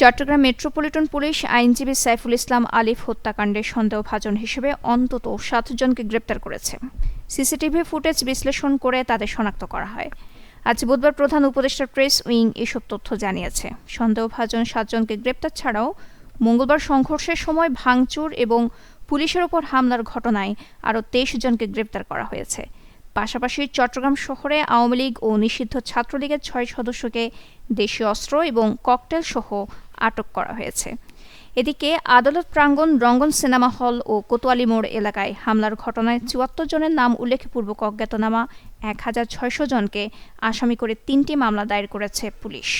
Chittagong metropolitan police আইনজীবী সাইফুল ইসলাম আলিফ হত্যাকাণ্ডের সন্দেহভাজন হিসেবে অন্তত সাতজনকে গ্রেপ্তার করেছে। সিসিটিভি ফুটেজ বিশ্লেষণ করে তাদের শনাক্ত করা হয়। আজ বুধবার প্রধান উপদেষ্টা প্রেস উইং এসব তথ্য জানিয়েছে। সন্দেহভাজন সাতজনকে গ্রেপ্তার ছাড়াও মঙ্গলবার সংঘর্ষের সময় ভাঙচুর এবং পুলিশের ওপর হামলার ঘটনায় আরও তেইশ জনকে গ্রেপ্তার করা হয়েছে। পাশাপাশি চট্টগ্রাম শহরে আওয়ামী লীগ ও নিষিদ্ধ ছাত্রলীগের ছয় সদস্যকে দেশীয় অস্ত্র এবং ককটেল সহ আটক করা হয়েছে। এদিকে আদালত প্রাঙ্গণ রঙ্গন সিনেমা হল ও কোতোয়ালি মোড় এলাকায় হামলার ঘটনায় চুয়াত্তর জনের নাম উল্লেখপূর্বক অজ্ঞাতনামা, এক হাজার ছয়শো জনকে আসামি করে তিনটি মামলা দায়ের করেছে পুলিশ।